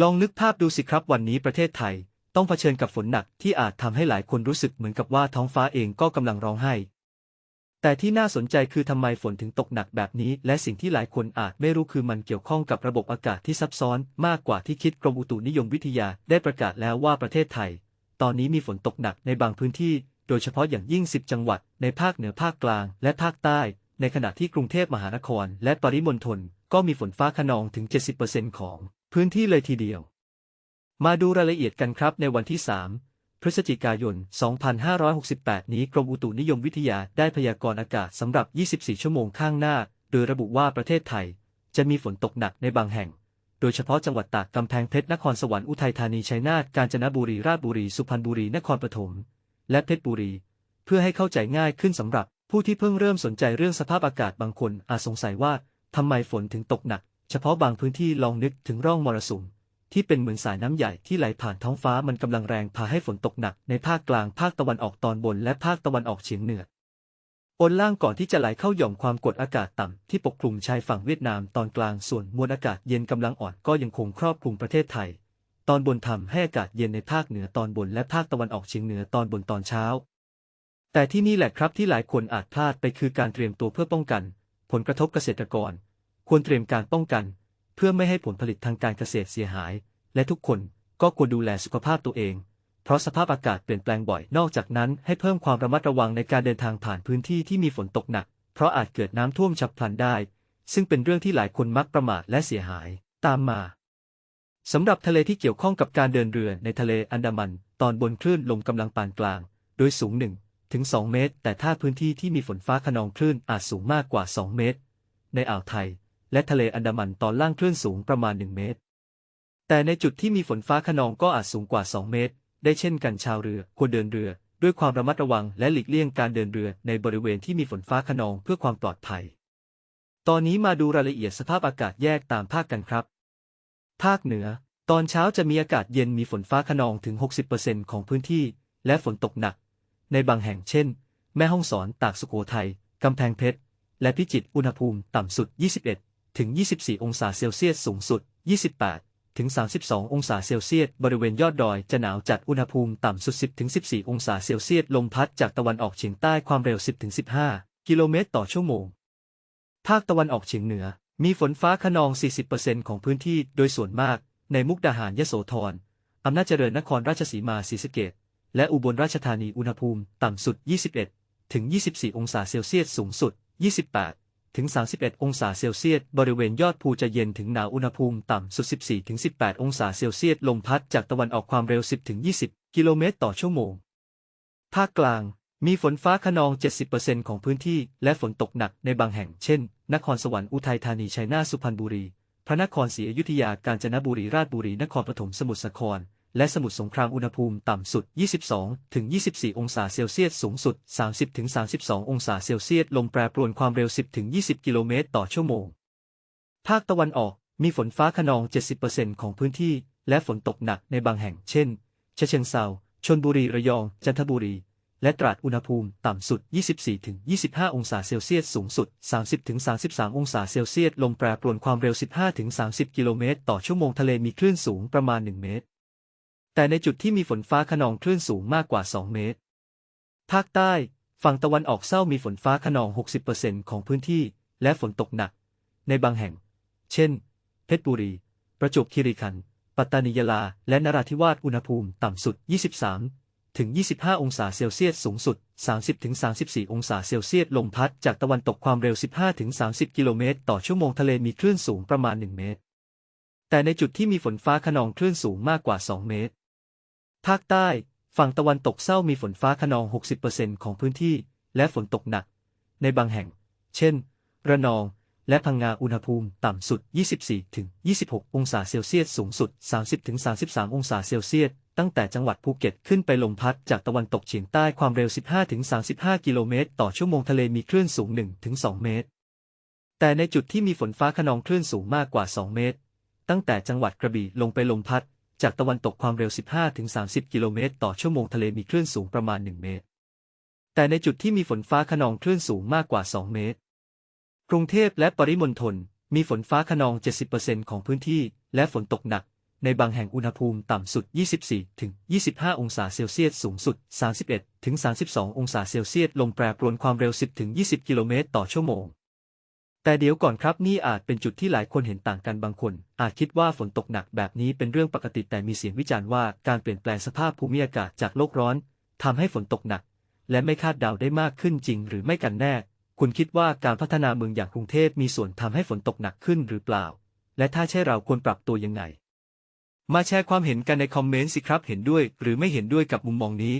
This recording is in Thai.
ลองนึกภาพดูสิครับวันนี้ประเทศไทย ต้องเผชิญกับฝนหนักที่อาจทำให้หลายคนรู้สึกเหมือนกับว่าท้องฟ้าเองก็กำลังร้องไห้ แต่ที่น่าสนใจคือทำไมฝนถึงตกหนักแบบนี้ และสิ่งที่หลายคนอาจไม่รู้คือมันเกี่ยวข้องกับระบบอากาศที่ซับซ้อนมากกว่าที่คิดกรมอุตุนิยมวิทยาได้ประกาศแล้วว่าประเทศไทย ตอนนี้มีฝนตกหนักในบางพื้นที่ โดยเฉพาะอย่างยิ่ง 10 จังหวัด ในภาคเหนือภาคกลาง และภาคใต้ ในขณะที่กรุงเทพมหานคร และปริมณฑลก็มีฝนฟ้าขนองถึง 70%ของ พื้นที่เลยทีเดียว มาดูรายละเอียดกันครับในวันที่ 3 พฤศจิกายน 2568 นี้กรมอุตุนิยมวิทยาได้พยากรณ์อากาศสำหรับ 24 ชั่วโมงข้างหน้า โดยระบุว่าประเทศไทย จะมีฝนตกหนักในบางแห่ง โดยเฉพาะจังหวัดตากกำแพงเพชรนครสวรรค์อุทัยธานีชัยนาทกาญจนบุรีราชบุรีสุพรรณบุรีนครปฐมและเพชรบุรี เพื่อให้เข้าใจง่ายขึ้นสำหรับผู้ที่เพิ่งเริ่มสนใจเรื่องสภาพอากาศบางคนอาจสงสัยว่าทำไมฝนถึงตกหนัก เฉพาะบางพื้นที่ลองนึกถึงร่องมรสุมที่เป็นเหมือนสายน้ำใหญ่ที่ไหลผ่านท้องฟ้ามันกำลังแรงพาให้ฝนตกหนักในภาคกลางภาคตะวันออกตอนบนและภาคตะวันออกเฉียงเหนือบนล่างก่อนที่จะไหลเข้าหย่อมความกดอากาศต่ำที่ปกคลุมชายฝั่งเวียดนามตอนกลางส่วนมวลอากาศเย็นกำลังอ่อนก็ยังคงครอบคลุมประเทศไทย ตอนบนทำให้อากาศเย็นในภาคเหนือตอนบนและภาคตะวันออกเฉียงเหนือตอนบนตอนเช้า แต่ที่นี่แหละครับที่หลายคนอาจพลาดไปคือการเตรียมตัวเพื่อป้องกัน ผลกระทบเกษตรกร ควรเตรียมการป้องกัน เพื่อไม่ให้ผลผลิตทางการเกษตรเสียหาย และทุกคนก็ควรดูแลสุขภาพตัวเอง เพราะสภาพอากาศเปลี่ยนแปลงบ่อย นอกจากนั้นให้เพิ่มความระมัดระวังในการเดินทางผ่านพื้นที่ที่มีฝนตกหนัก เพราะอาจเกิดน้ำท่วมฉับพลันได้ ซึ่งเป็นเรื่องที่หลายคนมักประมาทและเสียหาย ตามมาสำหรับทะเลที่เกี่ยวข้องกับการเดินเรือในทะเลอันดามัน ตอนบนคลื่นลมกำลังปานกลาง โดยสูง 1 ถึง 2 เมตร แต่ถ้าพื้นที่ที่มีฝนฟ้าขนองคลื่นอาจสูงมากกว่า 2 เมตร ในอ่าวไทย และทะเลอันดามันตอนล่างคลื่นสูงประมาณ 1 เมตร แต่ในจุดที่มีฝนฟ้าขนองก็อาจสูงกว่า 2 เมตร ได้เช่นกันชาวเรือควรเดินเรือ ด้วยความระมัดระวังและหลีกเลี่ยงการเดินเรือในบริเวณที่มีฝนฟ้าขนองเพื่อความปลอดภัย ตอนนี้มาดูรายละเอียดสภาพอากาศแยกตามภาคกันครับ ภาคเหนือ ตอนเช้าจะมีอากาศเย็นมีฝนฟ้าขนองถึง 60%ของพื้นที่ และฝนตกหนัก ในบางแห่งเช่น แม่ฮ่องสอน ตากสุโขทัยกำแพงเพชร และพิจิตร อุณหภูมิต่ำสุด 21 ถึง 24 องศาเซลเซียสสูงสุด 28 ถึง 32 องศาเซลเซียสบริเวณยอดดอยจะหนาวจัดอุณหภูมิต่ำสุด 10 ถึง 14 องศาเซลเซียสลมพัดจากตะวันออกเฉียงใต้ความเร็ว 10 ถึง 15 กิโลเมตรต่อชั่วโมง ภาคตะวันออกเฉียงเหนือ มีฝนฟ้าขนอง 40%ของพื้นที่โดยส่วนมาก ในมุกดาหารยโสธรอำนาจเจริญนครราชสีมาศรีสะเกษและอุบลราชธานีอุณหภูมิต่ำสุด 21 ถึง 24 องศาเซลเซียสสูงสุด 28 ถึง 31 องศาเซลเซียส บริเวณยอดภูจะเย็นถึงหนาวอุณหภูมิต่ำสุด 14 ถึง 18 องศาเซลเซียส ลมพัดจากตะวันออกความเร็ว 10 ถึง 20 กิโลเมตรต่อชั่วโมง ภาคกลาง มีฝนฟ้าขนอง 70%ของพื้นที่ และฝนตกหนักในบางแห่ง เช่น นครสวรรค์ อุทัยธานี ชัยนาท สุพรรณบุรี พระนครศรีอยุธยา กาญจนบุรี ราชบุรี นครปฐม สมุทรสาคร และสมุทรสงครามอุณหภูมิต่ำสุด 22ถึง24 องศาเซลเซียส สูงสุด 30ถึง32 องศาเซลเซียส ลมแปรปรวนความเร็ว 10ถึง20 กิโลเมตรต่อชั่วโมง ภาคตะวันออก มีฝนฟ้าขนอง 70%ของพื้นที่ และฝนตกหนักในบางแห่ง เช่นฉะเชิงเซาชลบุรี ระยอง จันทบุรี และตราด อุณหภูมิต่ำสุด 24ถึง25 องศาเซลเซียส สูงสุด 30ถึง33 องศาเซลเซียส ลมแปรปรวนความเร็ว 15ถึง30 กิโลเมตรต่อชั่วโมง ทะเลมีคลื่นสูงประมาณ 1 เมตร แต่ในจุดที่มีฝนฟ้าขนองคลื่นสูงมากกว่า 2 เมตร ภาคใต้ ฝั่งตะวันออกเศร้ามีฝนฟ้าขนอง 60%ของพื้นที่ และฝนตกหนัก ในบางแห่ง เช่น เพชรบุรี ประจวบคีรีขันธ์ ปัตตานียะลา และนราธิวาส อุณหภูมิต่ำสุด 23 ถึง 25 องศาเซลเซียส สูงสุด 30 ถึง 34 องศาเซลเซียส ลมพัดจากตะวันตกความเร็ว 15 ถึง 30 กิโลเมตร ต่อชั่วโมง ทะเลมีคลื่นสูงประมาณ 1 เมตร แต่ในจุดที่มีฝนฟ้าขนองคลื่นสูงมากกว่า 2 เมตร ภาคใต้ ฝั่งตะวันตกเศร้ามีฝนฟ้าขนอง 60%ของพื้นที่ และฝนตกหนัก ในบางแห่ง เช่น ระนอง และพังงาอุณหภูมิต่ำสุด 24-26 องศาเซลเซียส สูงสุด 30-33 องศาเซลเซียส ตั้งแต่จังหวัดภูเก็ตขึ้นไปลมพัดจากตะวันตกเฉียงใต้ความเร็ว 15-35 กิโลเมตรต่อชั่วโมงทะเลมีคลื่นสูง 1-2 เมตร แต่ในจุดที่มีฝนฟ้าขนองคลื่นสูงมากกว่า 2 เมตร ตั้งแต่จังหวัดกระบี่ลงไปลมพัด จากตะวันตกความเร็ว 15ถึง30 กิโลเมตรต่อชั่วโมงทะเลมีคลื่นสูงประมาณ 1 เมตร แต่ในจุดที่มีฝนฟ้าขนองคลื่นสูงมากกว่า 2 เมตร กรุงเทพและปริมณฑลมีฝนฟ้าขนอง 70%ของพื้นที่ และฝนตกหนัก ในบางแห่งอุณหภูมิต่ำสุด 24ถึง25 องศาเซลเซียส สูงสุด 31ถึง32 องศาเซลเซียส ลมแปรปรวนความเร็ว 10ถึง20 กิโลเมตรต่อชั่วโมง แต่เดี๋ยวก่อนครับนี่อาจเป็นจุดที่หลายคนเห็นต่างกันบางคน อาจคิดว่าฝนตกหนักแบบนี้เป็นเรื่องปกติแต่มีเสียงวิจารณ์ว่าการเปลี่ยนแปลงสภาพภูมิอากาศจากโลกร้อนทำให้ฝนตกหนัก และไม่คาดเดาได้มากขึ้นจริงหรือไม่กันแน่ คุณคิดว่าการพัฒนาเมืองอย่างกรุงเทพมีส่วนทำให้ฝนตกหนักขึ้นหรือเปล่า และถ้าใช่เราควรปรับตัวยังไง มาแชร์ความเห็นกันในคอมเมนต์สิครับเห็นด้วย หรือไม่เห็นด้วยกับมุมมองนี้